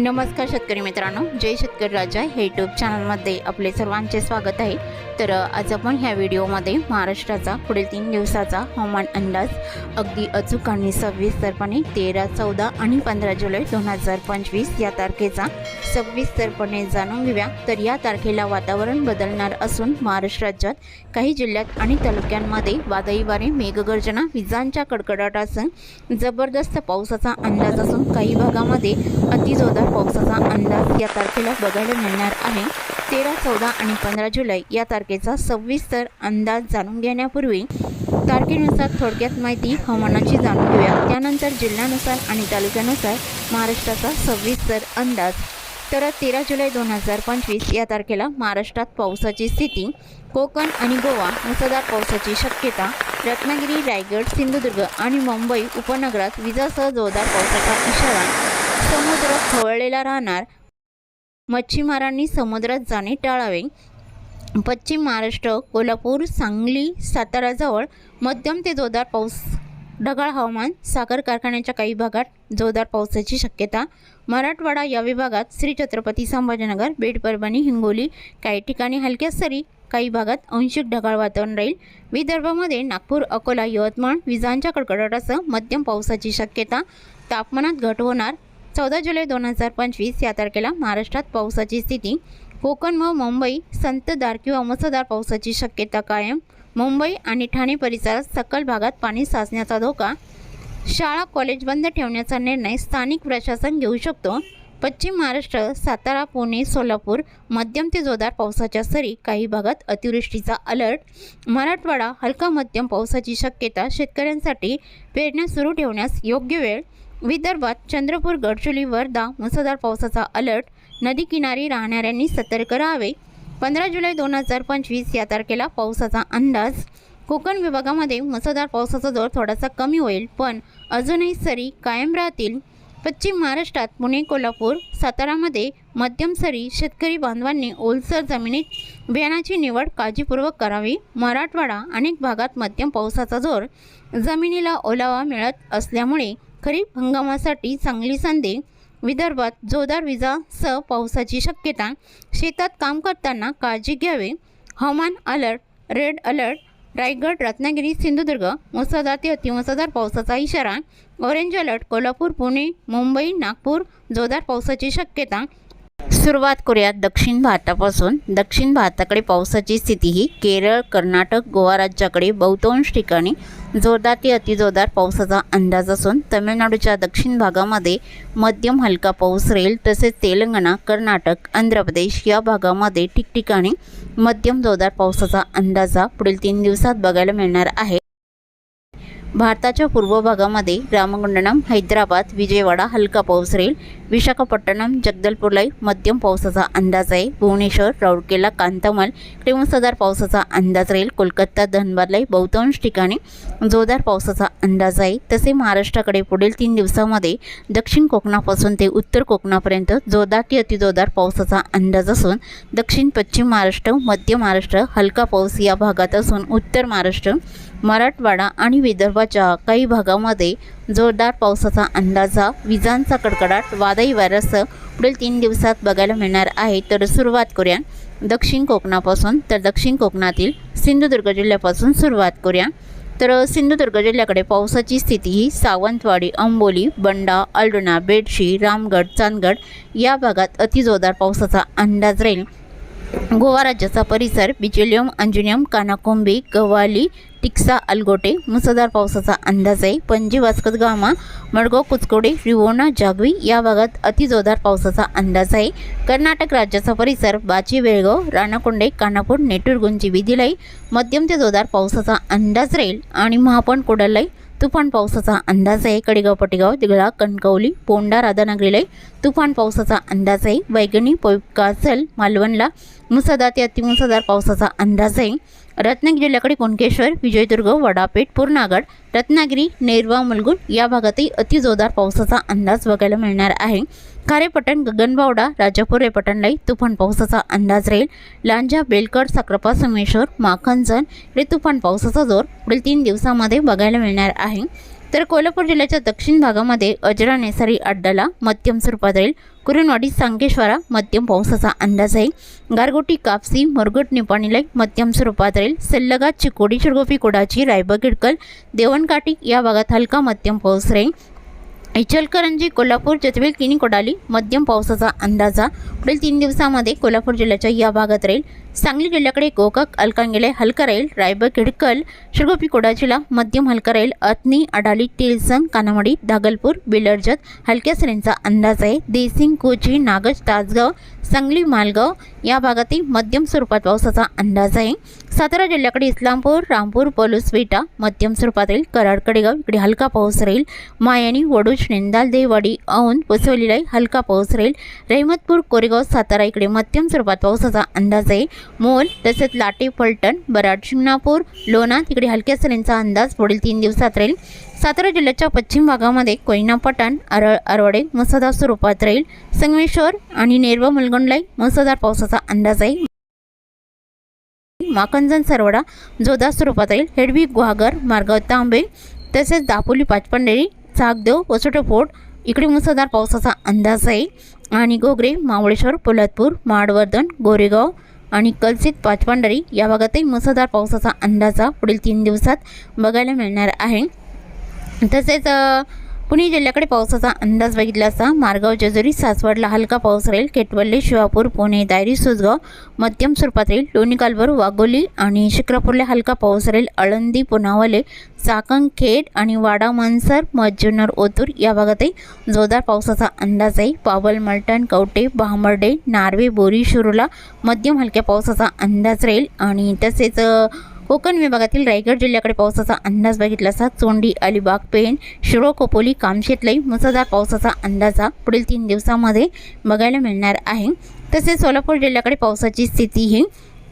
नमस्कार शेतकरी मित्रांनो जय शेतकरी राजा. हे यूट्यूब चॅनलमध्ये आपले सर्वांचे स्वागत आहे. तर आज आपण ह्या व्हिडिओमध्ये महाराष्ट्राचा पुढील तीन दिवसाचा हवामान अंदाज अगदी अचूक आणि सविस्तरपणे तेरा चौदा आणि पंधरा जुलै दोन हजार पंचवीस या तारखेचा सविस्तरपणे जाणून घेऊया. तर या तारखेला वातावरण बदलणार असून महाराष्ट्र राज्यात काही जिल्ह्यात आणि तालुक्यांमध्ये वादळी वारे मेघगर्जना विजांच्या कडकडाटासह जबरदस्त पावसाचा अंदाज असून काही भागामध्ये अतिजोदार पावसाचा अंदाज या तारखेला बघायला मिळणार आहे. तेरा चौदा आणि पंधरा जुलै या तारखेचा सविस्तर अंदाज जाणून घेण्यापूर्वी तारखेनुसार थोडक्यात माहिती हवामानाची जाणून घेऊया. त्यानंतर जिल्ह्यानुसार आणि तालुक्यानुसार महाराष्ट्राचा सविस्तर अंदाज. तर तेरा जुलै दोन हजार पंचवीस या तारखेला महाराष्ट्रात पावसाची स्थिती कोकण आणि गोवा मुसळधार पावसाची शक्यता रत्नागिरी रायगड सिंधुदुर्ग आणि मुंबई उपनगरात विजासह जोरदार पावसाचा इशारा समुद्र खवळलेला राहणार. मच्छीमारांनी समुद्रात जाणे टाळावे. पश्चिम महाराष्ट्र कोल्हापूर सांगली साताराजवळ मध्यम ते जोरदार पाऊस. ढगाळ हवामान साखर कारखान्याच्या काही भागात जोरदार पावसाची शक्यता. मराठवाडा या विभागात श्री छत्रपती संभाजीनगर बीड परभणी हिंगोली काही ठिकाणी हलक्या सरी काही भागात अंशिक ढगाळ वातावरण राहील. विदर्भामध्ये नागपूर अकोला यवतमाळ विजांच्या कडकडाटासह मध्यम पावसाची शक्यता. तापमानात घट होणार. चौदा जुलै दोन हजार पंचवीस या तारखेला महाराष्ट्रात पावसाची स्थिती. कोकण व मुंबई संततधार किंवा मुसळधार पावसाची शक्यता कायम. मुंबई आणि ठाणे परिसरात सकल भागात पाणी साचण्याचा धोका. शाळा कॉलेज बंद ठेवण्याचा निर्णय स्थानिक प्रशासन घेऊ शकतो. पश्चिम महाराष्ट्र सातारा पुणे सोलापूर मध्यम ते जोरदार पावसाच्या सरी काही भागात अतिवृष्टीचा अलर्ट. मराठवाडा हलका मध्यम पावसाची शक्यता शेतकऱ्यांसाठी पेरण्या सुरू ठेवण्यास योग्य वेळ. विदर्भात चंद्रपूर गडचुली वर्धा मुसळधार पावसाचा अलर्ट. नदी किनारी राहणाऱ्यांनी सतर्क राहावे. पंधरा जुलै दोन हजार पंचवीस या तारखेला पावसाचा अंदाज. कोकण विभागामध्ये मुसळधार पावसाचा जोर थोडासा कमी होईल पण अजूनही सरी कायम राहतील. पश्चिम महाराष्ट्रात पुणे कोल्हापूर सातारामध्ये मध्यम सरी. शेतकरी बांधवांनी ओलसर जमिनीत बियाणाची निवड काळजीपूर्वक करावी. मराठवाडा अनेक भागात मध्यम पावसाचा जोर. जमिनीला ओलावा मिळत असल्यामुळे खरीप हंगामासाठी चांगली संधी विदर्भात जोरदार विजासह पावसाची शक्यता शेतात काम करताना काळजी घ्यावे. हवामान alert red alert Raigad Ratnagiri Sindhudurg मुसळधार ते अतिमुसळधार पावसाचा इशारा ऑरेंज अलर्ट कोल्हापूर पुणे मुंबई नागपूर जोरदार पावसाची शक्यता सुरुवात करूयात दक्षिण भारतापासून. दक्षिण भारताकडे पावसाची स्थिती ही केरळ कर्नाटक गोवा राज्याकडे बहुतांश ठिकाणी जोरदार ते अतिजोरदार पावसाचा अंदाज असून तमिळनाडूच्या दक्षिण भागामध्ये मध्यम हलका पाऊस राहील तसेच तेलंगणा कर्नाटक आंध्र प्रदेश या भागामध्ये ठिकठिकाणी मध्यम जोरदार पावसाचा अंदाजा पुढील तीन दिवसात बघायला मिळणार आहे. भारताच्या पूर्व भागामध्ये रामगुंडनम हैदराबाद विजयवाडा हलका पाऊस राहील विशाखापट्टणम जगदलपूरलाही मध्यम पावसाचा अंदाज आहे. भुवनेश्वर राऊरकेला कांतामल इकडे पावसाचा अंदाज राहील. कोलकाता धनबादलाही बहुतांश ठिकाणी जोरदार पावसाचा अंदाज आहे. तसे महाराष्ट्राकडे पुढील तीन दिवसामध्ये दक्षिण कोकणापासून ते उत्तर कोकणापर्यंत जोरदार ते अतिजोरदार पावसाचा अंदाज असून दक्षिण पश्चिम महाराष्ट्र मध्य महाराष्ट्र हलका पाऊस या भागात असून उत्तर महाराष्ट्र मराठवाडा आणि विदर्भाच्या काही भागामध्ये जोरदार पावसाचा अंदाजा विजांचा कडकडाट वादळी वाऱ्यासह पुढील तीन दिवसात बघायला मिळणार आहे. तर सुरुवात करूया. दक्षिण कोकणापासून तर दक्षिण कोकणातील सिंधुदुर्ग जिल्ह्यापासून सुरुवात करूया. तर सिंधुदुर्ग जिल्ह्याकडे पावसाची स्थिती ही सावंतवाडी अंबोली बंडा अल्डोना बेडशी रामगड चांदगड या भागात अतिजोरदार पावसाचा अंदाज राहील. गोवा राज्याचा परिसर बिचेलियम अंजुनियम कानाकोंबी गव्हाली टिक्सा अलगोटे मुसळधार पावसाचा अंदाज आहे. पणजी वास्कत गामा मडगाव कुचकोडे रिवोणा जागवी या भागात अतिजोरदार पावसाचा अंदाज आहे. कर्नाटक राज्याचा परिसर बाची बेळगाव राणाकोंडे कानापूर नेटूरगुंजी विधिलाई मध्यम ते जोरदार पावसाचा अंदाज राहील आणि महापण कोडलाई तुफान पावसाचा अंदाज आहे. कडेगाव पटेगाव दिगळा कणकवली पोंडा राधानगरीलाही तुफान पावसाचा अंदाज आहे. वैगणी कासल मालवणला मुसळधार ते अतिमुसळधार पावसाचा अंदाज आहे. रत्नागिरी जिल्ह्याकडे कुणकेश्वर विजयदुर्ग वडापेठ पूर्णागड रत्नागिरी नेरवा मुलगुण या भागातही अतिजोरदार पावसाचा अंदाज बघायला मिळणार आहे. खारेपटण गगनबावडा राजापूर रेपटणलाही तुफान पावसाचा अंदाज राहील. लांजा बेलकड साक्रपा सोमेश्वर माखनजन हे तुफान पावसाचा जोर पुढील तीन दिवसामध्ये बघायला मिळणार आहे. तर कोल्हापूर जिल्ह्याच्या दक्षिण भागामध्ये अजरा नेसारी अड्डाला मध्यम स्वरूपात राहील. कुरणवाडी सांकेश्वरा मध्यम पावसाचा अंदाज आहे. गारगोटी कापसी मुरगट निपाणीला मध्यम स्वरूपात राहील. सल्लगा चिकोडी शिरगोपी कोडाची रायबगिडकल देवणकाठी या भागात हलका मध्यम पाऊस राहील. इचलकरंजी कोल्हापूर जतवेल किनी कोडाली मध्यम पावसाचा अंदाजा पुढील तीन दिवसामध्ये कोल्हापूर जिल्ह्याच्या या भागात राहील. सांगली जिल्ह्याकडे गोकाक अलकांगेले हलका राहील रायबक हिडकल शिरगोपी जिल्हा मध्यम हलका राहील अतनी अडाली तेलसंग कानामडी दागलपूर बिलर्जत हलक्या सरींचा अंदाज आहे. देसिंग कोची नागज तासगाव सांगली मालगाव या भागातही मध्यम स्वरूपात पावसाचा अंदाज आहे. सातारा जिल्ह्याकडे इस्लामपूर रामपूर पलूस विटा मध्यम स्वरूपात राहील कराड कडेगाव इकडे हलका पाऊस राहील. मायानी वडूज निंदाल देवाडी औंध वसवलीलाही हलका पाऊस राहील. रहिमतपूर कोरेगाव सातारा इकडे मध्यम स्वरूपात पावसाचा अंदाज आहे. मोल तसेच लाटे फलटण बराड शिंगणापूर लोणा तिकडे हलक्या सरींचा अंदाज पुढील तीन दिवसात राहील. सातारा जिल्ह्याच्या पश्चिम भागामध्ये कोयना पठाण अरळ अरवडे मुसळधार स्वरूपात राहील. संगमेश्वर आणि नेरवा मुलगंडलाई मुसळधार पावसाचा अंदाज आहे. माकंजन सरवडा जोरदार स्वरूपात राहील. हेडवी गुहागर मार्गाव तांबे तसेच दापोली पाचपंढेरी चाकदेव वसोटे फोर्ट इकडे मुसळधार पावसाचा अंदाज आहे. आणि गोगरे मावळेश्वर पोलादपूर माडवर्धन गोरेगाव आणि कलसित पाचपांढरी या भागातही मुसळधार पावसाचा अंदाजा पुढील तीन दिवसात बघायला मिळणार आहे. तसेच पुणे जिल्ह्याकडे पावसाचा अंदाज बघितला असता मारगाव जेजुरी सासवडला हलका पाऊस राहील. केटवल्ली शिवापूर पुणे दायरी सुजगाव मध्यम स्वरूपात राहील. लोणी कालभर वाघोली आणि शिक्रापूरला हलका पाऊस राहील. आळंदी पुनावले चाकण खेड आणि वाडा मानसर मज्जुनर ओतूर या भागातही जोरदार पावसाचा अंदाज आहे. पावल मलटण कवटे बहामर्डे नार्वे बोरी शुरूला मध्यम हलक्या पावसाचा अंदाज राहील. आणि तसेच कोकण विभागातील रायगड जिल्ह्याकडे पावसाचा अंदाज बघितला असता चोंडी अलिबाग पेण शिरो कोपोली कामशेतलाई मुसळधार पावसाचा अंदाज हा पुढील तीन दिवसामध्ये बघायला मिळणार आहे. तसेच सोलापूर जिल्ह्याकडे पावसाची स्थिती ही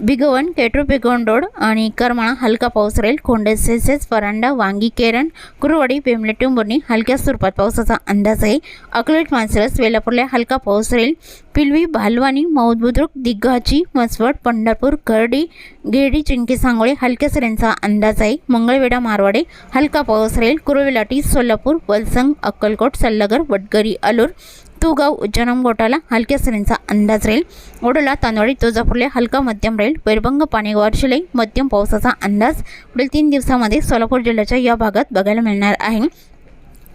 बिगवन केट्रो रोड आणि करमाळा हलका पाऊस राहील खोंडेसेसेस परांडा वांगी केरण कुरुवाडी पेमले टेंबुर्णी हलक्या स्वरूपात पावसाचा अंदाज आहे. अकलूट मानसरस वेलापूरला हलका पाऊस राहील पिलवी भालवानी मौद बुद्रुक दिग्गाची मसवड पंढरपूर करडी गेडी चिंकी सांगोळे हलक्या सऱ्यांचा अंदाज आहे. मंगळवेढा मारवाडे हलका पाऊस राहील कुरुविलाटी सोलापूर वलसंग अक्कलकोट सल्लगर वडगरी अलूर तुगाव उज्जनम गोटाला हलक्या सरींचा अंदाज राहील. ओढला तांदवाडी तुळजापूरला हलका मध्यम राहील. वैरभंग पाणेगाव शिलाई मध्यम पावसाचा अंदाज पुढील तीन दिवसामध्ये सोलापूर जिल्ह्याच्या या भागात बघायला मिळणार आहे.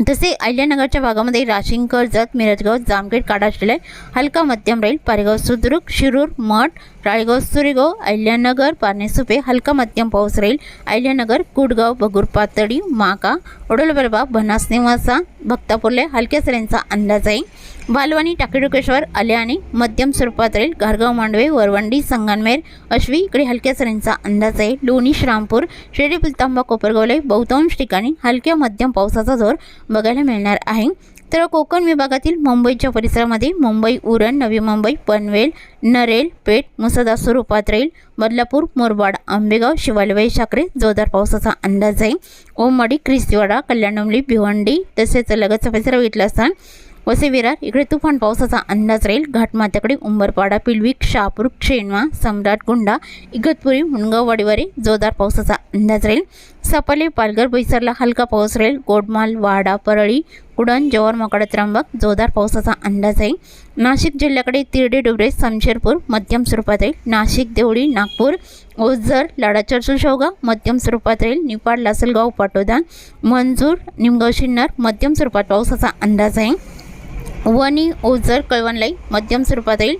तसे अहिल्यानगरच्या भागामध्ये राशिंग कर्जत मिरजगाव जामखेड काडा हलका मध्यम राहील. पारेगाव सुद्रुक शिरूर मठ राळेगाव सुरेगाव अहिल्यानगर पारनेसुपे हलका मध्यम पाऊस राहील. अहिल्यानगर कुडगाव बगूर पातळी माका ओडलबरबा बनास निवासा भक्तापूरले हलक्या सऱ्यांचा अंदाज आहे. बालवानी टाकेडुकेश्वर आल्याने मध्यम स्वरूपात राहील. घारगाव मांडवे वरवंडी संगनमेर अश्वी इकडे हलक्या सरींचा अंदाज आहे. लोणी श्रामपूर शिर्डी पुलतांबा कोपरगावले बहुतांश ठिकाणी हलक्या मध्यम पावसाचा जोर बघायला मिळणार आहे. तर कोकण विभागातील मुंबईच्या परिसरामध्ये मुंबई उरण नवी मुंबई पनवेल नरेल पेठ मुसदा स्वरूपात राहील बदलापूर मुरबाड आंबेगाव शिवालवाई साखरे जोरदार पावसाचा अंदाज आहे. ओमवाडी क्रिस्तीवाडा कल्याणमली भिवंडी तसेच लगतचा परिसर बघितला असता वसे विरार इकडे तुफान पावसाचा अंदाज राहील. घाटमाथ्याकडे उंबरपाडा पिलवी शहापूर क्षेणवा सम्राट गुंडा इगतपुरी मुनगाववाडीवारे जोरदार पावसाचा अंदाज राहील. सपाले पालघर परिसरला हलका पाऊस राहील. गोडमाल वाडा परळी उडण जोर मोकाडा त्र्यंबक जोरदार पावसाचा अंदाज आहे. नाशिक जिल्ह्याकडे तिरडे डुबरे समशेरपूर मध्यम स्वरूपात राहील नाशिक देवळी नागपूर ओझर लाडा चर्चल शेवगाव मध्यम स्वरूपात राहील निपाड लासलगाव पाटोदा मंजूर निमगाव शिन्नर मध्यम स्वरूपात पावसाचा अंदाज आहे. वणी ओझर कळवणलाई मध्यम स्वरूपात राहील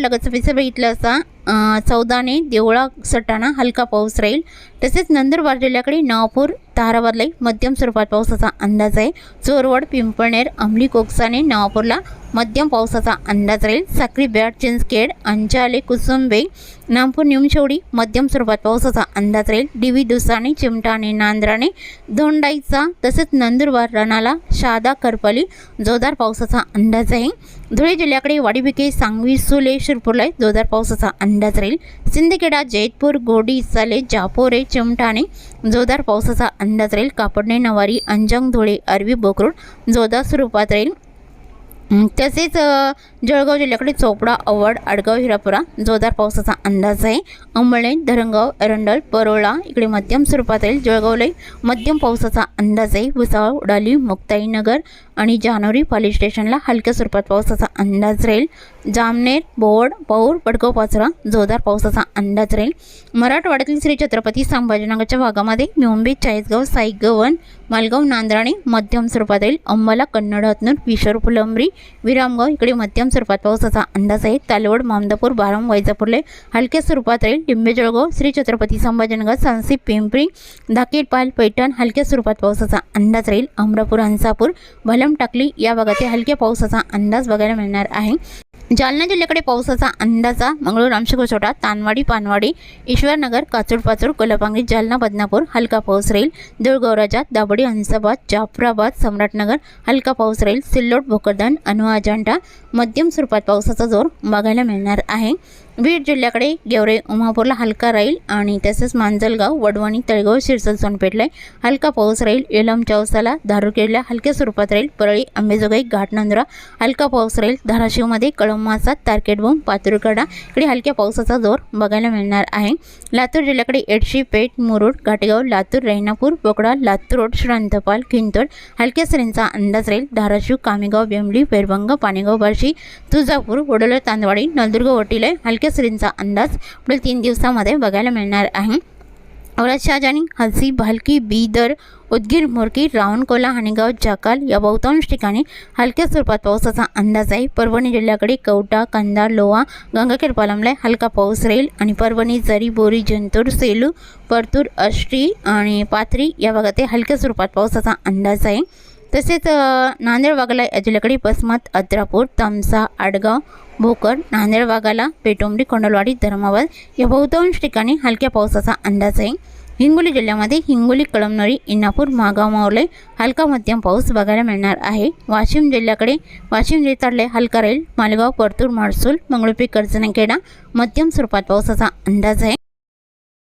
लगतचं पिसे बघितलं असता चौदाने देवळा सटाणा हलका पाऊस राहील. तसेच नंदुरबार जिल्ह्याकडे नवापूर ताराबादलाई मध्यम स्वरूपात पावसाचा अंदाज आहे. चोरवड पिंपळनेर अंमली कोकसाने नवापूरला मध्यम पावसाचा अंदाज राहील. साक्री बॅट चिंचखेड अंजाले कुसुंबे नामपूर निमशेवडी मध्यम स्वरूपात पावसाचा अंदाज राहील. डिवी दुसाने चिमटाणे नांद्राने धोंडाईचा तसेच नंदुरबार रणाला शादा करपली जोरदार पावसाचा अंदाज आहे धुळे जिल्ह्याकडे वाडीबिके सांगवी सुले शिरपूरला जोरदार पावसाचा अंदाज राहील. सिंदखेडा जैतपूर गोडी साले जापोरे चिमटाणे जोरदार पावसाचा अंदाज राहील. कापडणे नवारी अंजंग धुळे अरवी बोकरूड जोरदार स्वरूपात राहील. तसेच जळगाव जिल्ह्याकडे चोपडा अवड आडगाव हिरापुरा जोरदार पावसाचा अंदाज आहे. अंबळणे धरणगाव एरंडल परोळा इकडे मध्यम स्वरूपात येईल जळगावलाही मध्यम पावसाचा अंदाज आहे. भुसावळ उडाली मुक्ताईनगर आणि जानेवारी पालिस स्टेशनला हलक्या स्वरूपात पावसाचा अंदाज राहील. जामनेर बोर्ड पौर बडगाव पाचरा जोरदार पावसाचा अंदाज राहील. मराठवाड्यातील श्री छत्रपती संभाजीनगरच्या भागामध्ये मुंबई चाळीसगाव साईगवन मालगाव नांद्राणे मध्यम स्वरूपात राहील. अंबाला कन्नड हतनूर विशोर फुलंबरी विरामगाव इकडे मध्यम स्वरूपात पावसाचा अंदाज आहे. तालवड मामदापूर बारम वैजापूरले हलक्या स्वरूपात राहील. डिंबे जळगाव श्री छत्रपती संभाजीनगर सांसी पिंपरी धाकेट पाल पैठण हलक्या स्वरूपात पावसाचा अंदाज राहील. अमरापूर हंसापूर भला कलम टाकली. या भागातील हलक्या पावसाचा अंदाज बघायला मिळणार आहे. जालना जिल्ह्याकडे पावसाचा अंदाजा मंगळूर रामशिकोछोटा तानवाडी पानवाडी ईश्वरनगर काचूड पाचूड जालना बदनापूर हलका पाऊस राहील. देऊळगाव राजा दाबडी हंसाबाद जाफराबाद सम्राटनगर हलका पाऊस राहील. सिल्लोड भोकरदन अनु अजांठा मध्यम स्वरूपात पावसाचा जोर बघायला मिळणार आहे. बीड जिल्ह्याकडे गेवरे उमापूरला हलका राहील आणि तसेच मांजलगाव वडवणी तळगाव शिरसल सोनपेठला हलका पाऊस राहील. येलम चौसाला धारुरखेडला हलक्या स्वरूपात राहील. परळी अंबेजोगाई घाटनांदुरा हलका पाऊस राहील. धाराशिवमध्ये कळंबासा तारकेटबोम पातुरकडा इकडे हलक्या पावसाचा जोर बघायला मिळणार आहे. लातूर जिल्ह्याकडे एडशी पेठ मुरुड घाटेगाव लातूर रेणापूर बोकडा लातूर रोड श्रांतपाल खिंतोड हलक्या सरींचा अंदाज राहील. धाराशिव कामेगाव बेंबली पेरभंग पाणेगाव बार्शी तुळजापूर वडोला तांदवाडी नलदुर्ग वटिले हलक्या सरींचा अंदाज पुढील तीन दिवसामध्ये बघायला मिळणार आहे. औरत शाहजानी हलसी भालकी बीदर उदगीर मोरकी रावणकोला हाणेगाव जाकाल या बहुतांश ठिकाणी हलक्या स्वरूपात पावसाचा अंदाज आहे. परभणी जिल्ह्याकडे कवटा कंदा लोहा गंगाखेड पालमला हलका पाऊस राहील आणि परभणी जरी बोरी जंतूर सेलू परतूर अष्टी आणि पाथरी या भागात हलक्या स्वरूपात पावसाचा अंदाज आहे. तसेच नांदेड वाघाला या जिल्ह्याकडे बसमत अद्रापूर तमसा आडगाव भोकर नांदेड वाघाला पेटोंबडी कोंडलवाडी धर्माबाद या बहुतांश ठिकाणी हलक्या पावसाचा अंदाज आहे. हिंगोली जिल्ह्यामध्ये हिंगोली कळमनुरी इनापूर मागाव मावले हलका मध्यम पाऊस बघायला मिळणार आहे. वाशिम जिल्ह्याकडे वाशिम जिल्ह्यातले हलका राहील मालेगाव परतूर माडसूल मंगळुपी कर्जनखेडा मध्यम स्वरूपात पावसाचा अंदाज आहे.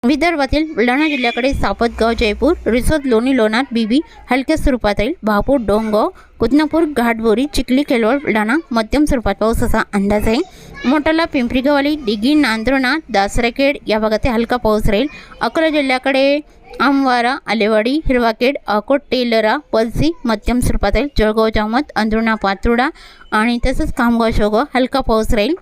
विदर्भातील बुलढाणा जिल्ह्याकडे सापतगाव जयपूर रिसोद लोणी लोणार बीबी हलक्या स्वरूपात येईल भापूर डोंगाव कुदनापूर घाटबोरी चिखली केलवळ बुलढाणा मध्यम स्वरूपात पावसाचा अंदाज आहे. मोठाला पिंपरीगवाली डिगी नांद्रणा दासरेखेड या भागात हलका पाऊस राहील. अकोला जिल्ह्याकडे आमवारा आलेवाडी हिरवाखेड अकोट टेलरा पलसी मध्यम स्वरूपात येईल जळगाव जामत अंधुणा पातुर्डा आणि तसंच खामगाव शोगाव हलका पाऊस राहील.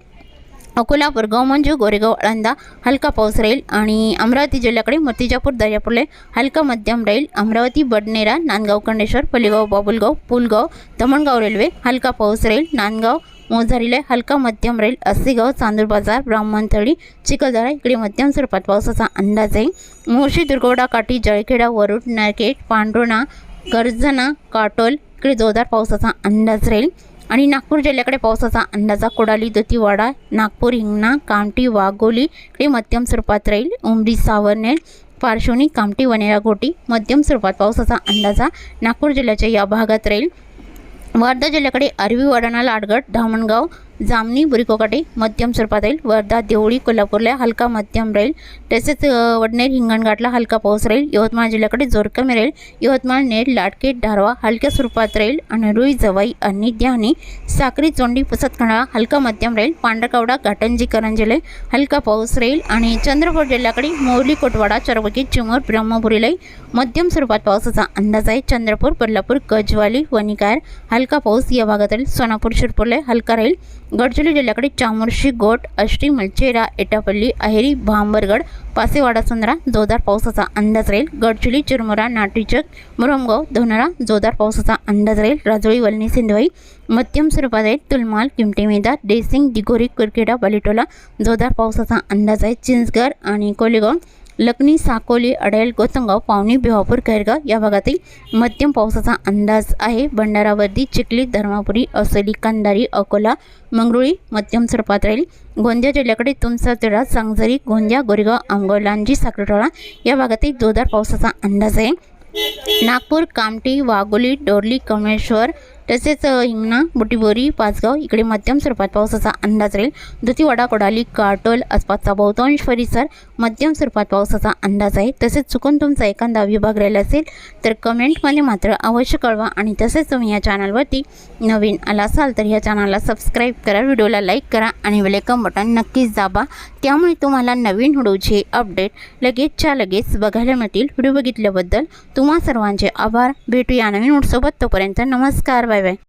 अकोला परगाव मंजू गोरेगाव आळंदा हलका पाऊस राहील आणि अमरावती जिल्ह्याकडे मूर्तिजापूर दर्यापूरले हलका मध्यम राहील. अमरावती बडनेरा नांदगाव कंडेश्वर पलीगाव बाबुलगाव पुलगाव दमणगाव रेल्वे हलका पाऊस राहील. नांदगाव मोझारीला हलका मध्यम राहील. अस्सीगाव चांदूर बाजार ब्राह्मणथळी चिखलदरा इकडे मध्यम स्वरूपात पावसाचा अंदाज आहे. मुळशी दुर्गवडा काठी जळखेडा वरुड नारकेट पांढरोणा गर्जना काटोल इकडे जोरदार पावसाचा अंदाज राहील. आणि नागपूर जिल्ह्याकडे पावसाचा अंदाजा कोडाली दतीवाडा नागपूर हिंगणा कामठी वाघोली इकडे मध्यम स्वरूपात राहील. उमरी सावरनेर पार्श्वनी कामठी वनेरा गोटी मध्यम स्वरूपात पावसाचा अंदाजा नागपूर जिल्ह्याच्या या भागात राहील. वर्धा जिल्ह्याकडे अरवी वडाणा लाडगड धामणगाव जामनी बुरिकोकाटे मध्यम स्वरूपात राहील. वर्धा देवळी कोल्हापूरला हलका मध्यम राहील. तसेच वडनेर हिंगणघाटला हलका पाऊस राहील. यवतमाळ जिल्ह्याकडे जोर कमी राहील. यवतमाळ नेर लाटकेट धारवा हलक्या स्वरूपात राहील. आणि रुई जवाई आणि द्यानी साक्री चोंडी पुसतखंडा हलका मध्यम राहील. पांढरकवडा घाटंजी करंजले हलका पाऊस राहील. आणि चंद्रपूर जिल्ह्याकडे मोरली कोटवाडा चरवकी चिमूर ब्रह्मपुरीलाही मध्यम स्वरूपात पावसाचा अंदाज आहे. चंद्रपूर कोल्हापूर गजवाली वणिकार हलका पाऊस या भागातील सोनापूर शिरपूरला हलका राहील. गडचिरोली जिल्ह्याकडे चामोर्शी गोट अष्टी मलचेरा एटापल्ली अहेरी भांबरगड पासेवाडा सुंदरा जोरदार पावसाचा अंदाज राहील. गडचिरोली चिरमुरा नाटीचक मुरमगाव धोनरा जोरदार पावसाचा अंदाज राहील. राजोळी वलनी सिंधवाई मध्यम स्वरूपात आहे तुलमाल किमटे मेदा डेसिंग दिगोरी कुरखेडा बलिटोला जोरदार पावसाचा अंदाज आहे. चिंचगड आणि कोलेगाव लखनी साकोली अडेल गोतंगाव पावणी भिवापूर खैरगाव या भागातील मध्यम पावसाचा अंदाज आहे. भंडारावर्दी चिखली धर्मापुरी असोली कंदारी अकोला मंगरुळी मध्यम स्वरूपात राहील. गोंदिया जिल्ह्याकडे तुमसा तिडा सांगजरी गोंदिया गोरेगाव आमगाव लांजी साखरटोळा या भागातील जोरदार पावसाचा अंदाज आहे. नागपूर कामठी वाघोली डोरली कमेश्वर तसेच हिंगणा बुटीबोरी पाचगाव इकडे मध्यम स्वरूपात पावसाचा अंदाज राहील. दुतीवाडा कोडाली काटोल आसपासचा बहुतांश परिसर मध्यम स्वरूपात पावसाचा अंदाज आहे. तसेच चुकून तुमचा एखादा विभाग राहिला असेल तर कमेंटमध्ये मात्र अवश्य कळवा आणि तसेच तुम्ही या चॅनलवरती नवीन आला असाल तर या चॅनलला सबस्क्राईब करा व्हिडिओला लाईक करा आणि वेलकम बटन नक्कीच दाबा. त्यामुळे तुम्हाला नवीन व्हिडिओचे अपडेट लगेचच्या लगेच बघायला मिळतील. व्हिडिओ बघितल्याबद्दल तुम्हा सर्वांचे आभार. भेटूया नवीन व्हिडिओसोबत. तोपर्यंत नमस्कार. Bye bye